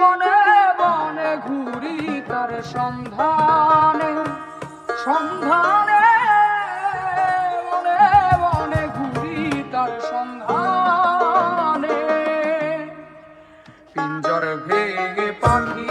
মনে মনে ঘুরি তার সন্ধানে সন্ধানে মনে মনে ঘুরি তার সন্ধানে। পিঞ্জর ভেঙে পাখি